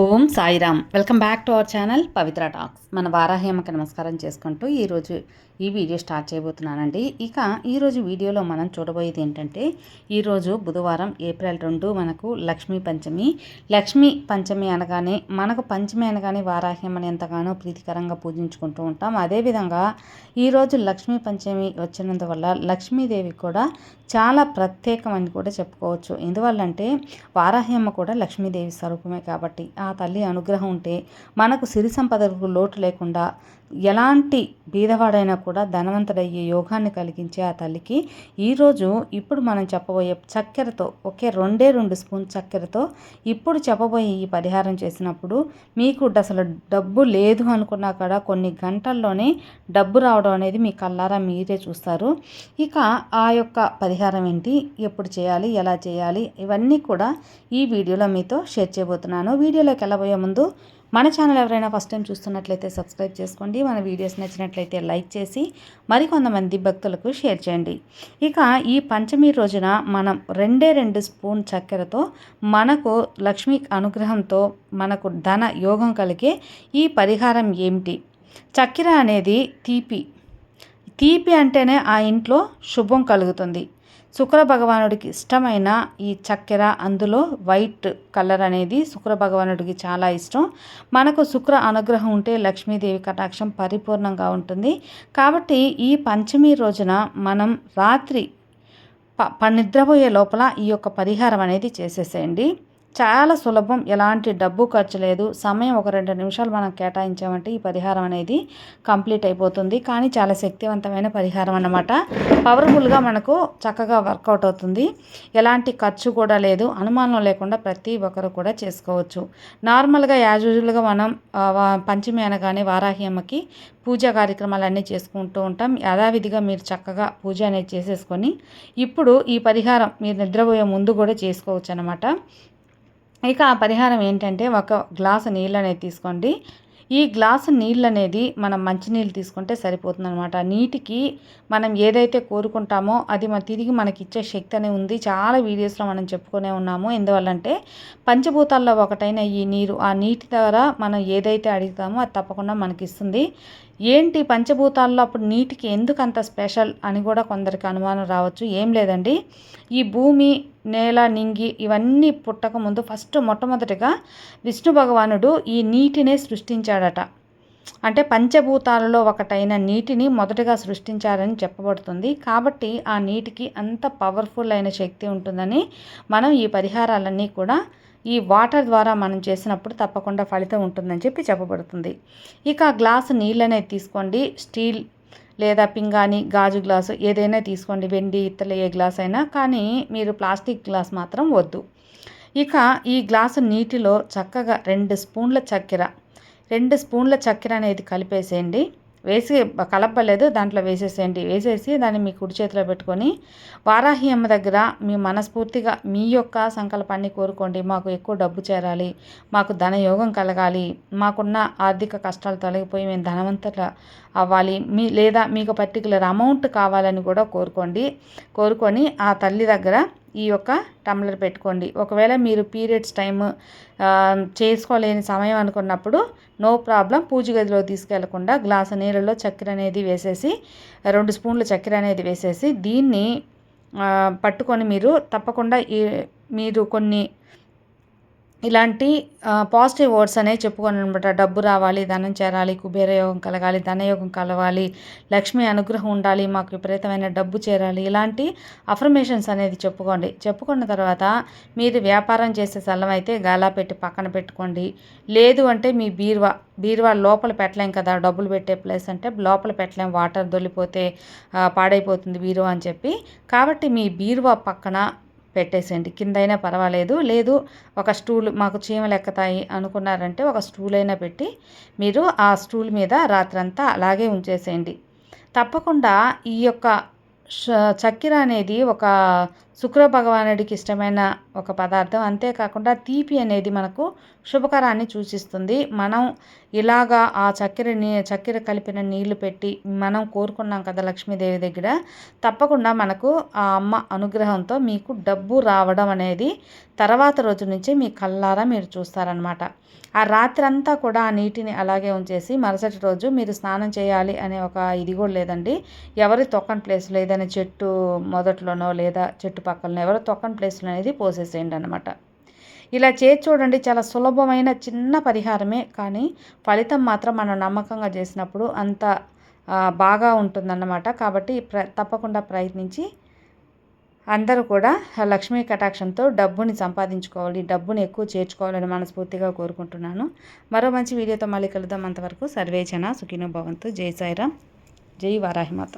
Om Sairam. Welcome back to our channel Pavitra talks. మన వారాహ్యమ్మకి నమస్కారం చేసుకుంటూ ఈరోజు ఈ వీడియో స్టార్ట్ చేయబోతున్నానండి. ఇక ఈరోజు వీడియోలో మనం చూడబోయేది ఏంటంటే ఈరోజు బుధవారం ఏప్రిల్ రెండు మనకు లక్ష్మీ పంచమి. లక్ష్మీ పంచమి అనగానే మనకు పంచమి అనగానే వారాహ్యమ్మని ఎంతగానో ప్రీతికరంగా పూజించుకుంటూ ఉంటాం. అదేవిధంగా ఈరోజు లక్ష్మీ పంచమి వచ్చినందువల్ల లక్ష్మీదేవి కూడా చాలా ప్రత్యేకమని కూడా చెప్పుకోవచ్చు. ఎందువల్లంటే వారాహ్యమ్మ కూడా లక్ష్మీదేవి స్వరూపమే కాబట్టి. ఆ తల్లి అనుగ్రహం ఉంటే మనకు సిరి సంపదలకు లోటు లేకుండా ఎలాంటి బీదవాడైనా కూడా ధనవంతుడయ్యే యోగాన్ని కలిగించే ఆ తల్లికి ఈరోజు ఇప్పుడు మనం చెప్పబోయే చక్కెరతో ఒకే రెండే రెండు స్పూన్ చక్కెరతో ఇప్పుడు చెప్పబోయే ఈ పరిహారం చేసినప్పుడు మీకు అసలు డబ్బు లేదు అనుకున్నా కూడా కొన్ని గంటల్లోనే డబ్బు రావడం అనేది మీ కల్లారా మీరే చూస్తారు. ఇక ఆ యొక్క పరిహారం ఏంటి? ఎప్పుడు చేయాలి? ఎలా చేయాలి? ఇవన్నీ కూడా ఈ వీడియోలో మీతో షేర్ చేయబోతున్నాను. వీడియోలోకి వెళ్ళబోయే ముందు మన ఛానల్ ఎవరైనా ఫస్ట్ టైం చూస్తున్నట్లయితే సబ్స్క్రైబ్ చేసుకోండి. మన వీడియోస్ నచ్చినట్లయితే లైక్ చేసి మరికొంతమంది భక్తులకు షేర్ చేయండి. ఇక ఈ పంచమి రోజున మనం రెండే రెండు స్పూన్ చక్కెరతో మనకు లక్ష్మీ అనుగ్రహంతో మనకు ధన యోగం కలిగే ఈ పరిహారం ఏమిటి? చక్కెర అనేది తీపి. తీపి అంటేనే ఆ ఇంట్లో శుభం కలుగుతుంది. శుక్ర భగవానుడికి ఇష్టమైన ఈ చక్కెర అందులో వైట్ కలర్ అనేది శుక్ర భగవానుడికి చాలా ఇష్టం. మనకు శుక్ర అనుగ్రహం ఉంటే లక్ష్మీదేవి కటాక్షం పరిపూర్ణంగా ఉంటుంది. కాబట్టి ఈ పంచమి రోజున మనం రాత్రి ప నిద్రపోయే లోపల ఈ యొక్క పరిహారం అనేది చేసేసేయండి. చాలా సులభం. ఎలాంటి డబ్బు ఖర్చు లేదు. సమయం ఒక రెండు నిమిషాలు మనం కేటాయించామంటే ఈ పరిహారం అనేది కంప్లీట్ అయిపోతుంది. కానీ చాలా శక్తివంతమైన పరిహారం అన్నమాట. పవర్ఫుల్గా మనకు చక్కగా వర్కౌట్ అవుతుంది. ఎలాంటి ఖర్చు కూడా లేదు. అనుమానం లేకుండా ప్రతి ఒక్కరు కూడా చేసుకోవచ్చు. నార్మల్గా యాజ్ యూజువల్గా మనం పంచమి అనగానే వారాహి అమ్మకి పూజా కార్యక్రమాలన్నీ చేసుకుంటూ ఉంటాం. యథావిధిగా మీరు చక్కగా పూజ అనేది చేసేసుకొని ఇప్పుడు ఈ పరిహారం మీరు నిద్రపోయే ముందు కూడా చేసుకోవచ్చు అనమాట ఇక ఆ పరిహారం ఏంటంటే ఒక గ్లాసు నీళ్ళు అనేది తీసుకోండి. ఈ గ్లాసు నీళ్ళు అనేది మనం మంచినీళ్ళు తీసుకుంటే సరిపోతుంది అనమాట నీటికి మనం ఏదైతే కోరుకుంటామో అది మన తిరిగి మనకి ఇచ్చే శక్తి అనేది ఉంది. చాలా వీడియోస్లో మనం చెప్పుకునే ఉన్నాము. ఎందువల్లంటే పంచభూతాల్లో ఒకటైన ఈ నీరు ఆ నీటి ద్వారా మనం ఏదైతే అడుగుతామో అది తప్పకుండా మనకి ఇస్తుంది ఏంటి పంచభూతాల్లో అప్పుడు నీటికి ఎందుకు అంత స్పెషల్ అని కూడా కొందరికి అనుమానం రావచ్చు ఏం లేదండి. ఈ భూమి నేల నింగి ఇవన్నీ పుట్టక ముందు ఫస్ట్ మొట్టమొదటిగా విష్ణు భగవానుడు ఈ నీటినే సృష్టించాడట. అంటే పంచభూతాలలో ఒకటైన నీటిని మొదటగా సృష్టించారని చెప్పబడుతుంది. కాబట్టి ఆ నీటికి అంత పవర్ఫుల్ అయిన శక్తి ఉంటుందని మనం ఈ పరిహారాలన్నీ కూడా ఈ వాటర్ ద్వారా మనం చేసినప్పుడు తప్పకుండా ఫలితం ఉంటుందని చెప్పి చెప్పబడుతుంది. ఇక గ్లాసు నీళ్ళనే తీసుకోండి. స్టీల్ లేదా పింగాని గాజు గ్లాసు ఏదైనా తీసుకోండి. వెండి ఇత్తల ఏ గ్లాస్ అయినా కానీ మీరు ప్లాస్టిక్ గ్లాస్ మాత్రం వద్దు. ఇక ఈ గ్లాసు నీటిలో చక్కగా రెండు స్పూన్ల చక్కెర రెండు స్పూన్ల చక్కెర అనేది కలిపేసేయండి. వేసి కలపలేదు దాంట్లో వేసేసేయండి. వేసేసి దాన్ని మీ కుడి చేతిలో పెట్టుకొని వారాహి అమ్మ దగ్గర మీ మనస్ఫూర్తిగా మీ యొక్క సంకల్పాన్ని కోరుకోండి. మాకు ఎక్కువ డబ్బు చేరాలి మాకు ధనయోగం కలగాలి మాకున్న ఆర్థిక కష్టాలు తొలగిపోయి మేము ధనవంతుల అవ్వాలి. మీ లేదా మీకు పర్టికులర్ అమౌంట్ కావాలని కూడా కోరుకోండి. కోరుకొని ఆ తల్లి దగ్గర ఈ యొక్క టమ్లర్ పెట్టుకోండి. ఒకవేళ మీరు పీరియడ్స్ టైం చేసుకోలేని సమయం అనుకున్నప్పుడు నో ప్రాబ్లం. పూజ గదిలో తీసుకెళ్ళకుండా గ్లాసు నీళ్ళలో చక్కెర అనేది వేసేసి రెండు స్పూన్ల చక్కెర అనేది వేసేసి దీన్ని పట్టుకొని మీరు తప్పకుండా ఈ మీరు కొన్ని ఇలాంటి పాజిటివ్ వర్డ్స్ అనేవి చెప్పుకొని అనమాట. డబ్బు రావాలి ధనం చేరాలి కుబేరయోగం కలగాలి ధనయోగం కలవాలి లక్ష్మి అనుగ్రహం ఉండాలి మాకు విపరీతమైన డబ్బు చేరాలి ఇలాంటి అఫర్మేషన్స్ అనేది చెప్పుకోండి. చెప్పుకున్న తర్వాత మీరు వ్యాపారం చేసే స్థలం అయితే గాలా పెట్టి పక్కన పెట్టుకోండి. లేదు అంటే మీ బీరువా బీరువా లోపల పెట్టలేం కదా డబ్బులు పెట్టే ప్లేస్ అంటే లోపల పెట్టలేం వాటర్ దొల్లిపోతే పాడైపోతుంది బీరువా అని చెప్పి. కాబట్టి మీ బీరువా పక్కన పెట్టేసేయండి. కిందైనా పర్వాలేదు. లేదు ఒక స్టూల్ మాకు చీమలు ఎక్కుతాయి అనుకున్నారంటే ఒక స్టూల్ అయినా పెట్టి మీరు ఆ స్టూల్ మీద రాత్రంతా అలాగే ఉంచేసేయండి. తప్పకుండా ఈ యొక్క చక్కెర అనేది ఒక శుక్ర భగవానుడికి ఇష్టమైన ఒక పదార్థం. అంతేకాకుండా తీపి అనేది మనకు శుభకరాన్ని సూచిస్తుంది. మనం ఇలాగా ఆ చక్కెర నీ చక్కెర కలిపిన నీళ్ళు పెట్టి మనం కోరుకున్నాం కదా లక్ష్మీదేవి దగ్గర తప్పకుండా మనకు ఆ అమ్మ అనుగ్రహంతో మీకు డబ్బు రావడం అనేది తర్వాత రోజు నుంచి మీ కళ్ళారా మీరు చూస్తారనమాట ఆ రాత్రి అంతా కూడా ఆ నీటిని అలాగే ఉంచేసి మరుసటి రోజు మీరు స్నానం చేయాలి అనే ఒక ఇది కూడా లేదండి. ఎవరి తొక్కని ప్లేస్లో ఏదైనా చెట్టు మొదట్లోనో లేదా చెట్టు పక్కన ఎవరో తొక్కని ప్లేస్లో అనేది పోసేసేయండి అనమాట ఇలా చేసి చూడండి చాలా సులభమైన చిన్న పరిహారమే కానీ ఫలితం మాత్రం మనం నమ్మకంగా చేసినప్పుడు అంత బాగా ఉంటుందన్నమాట. కాబట్టి ప్ర తప్పకుండా ప్రయత్నించి అందరూ కూడా లక్ష్మీ కటాక్షంతో డబ్బుని సంపాదించుకోవాలి డబ్బుని ఎక్కువ చేర్చుకోవాలని మనస్ఫూర్తిగా కోరుకుంటున్నాను. మరో మంచి వీడియోతో మళ్ళీ కలుద్దాం. అంతవరకు సర్వేచన సుఖినో భవంతు. జై సాయిరామ్. జై వారాహిమాత.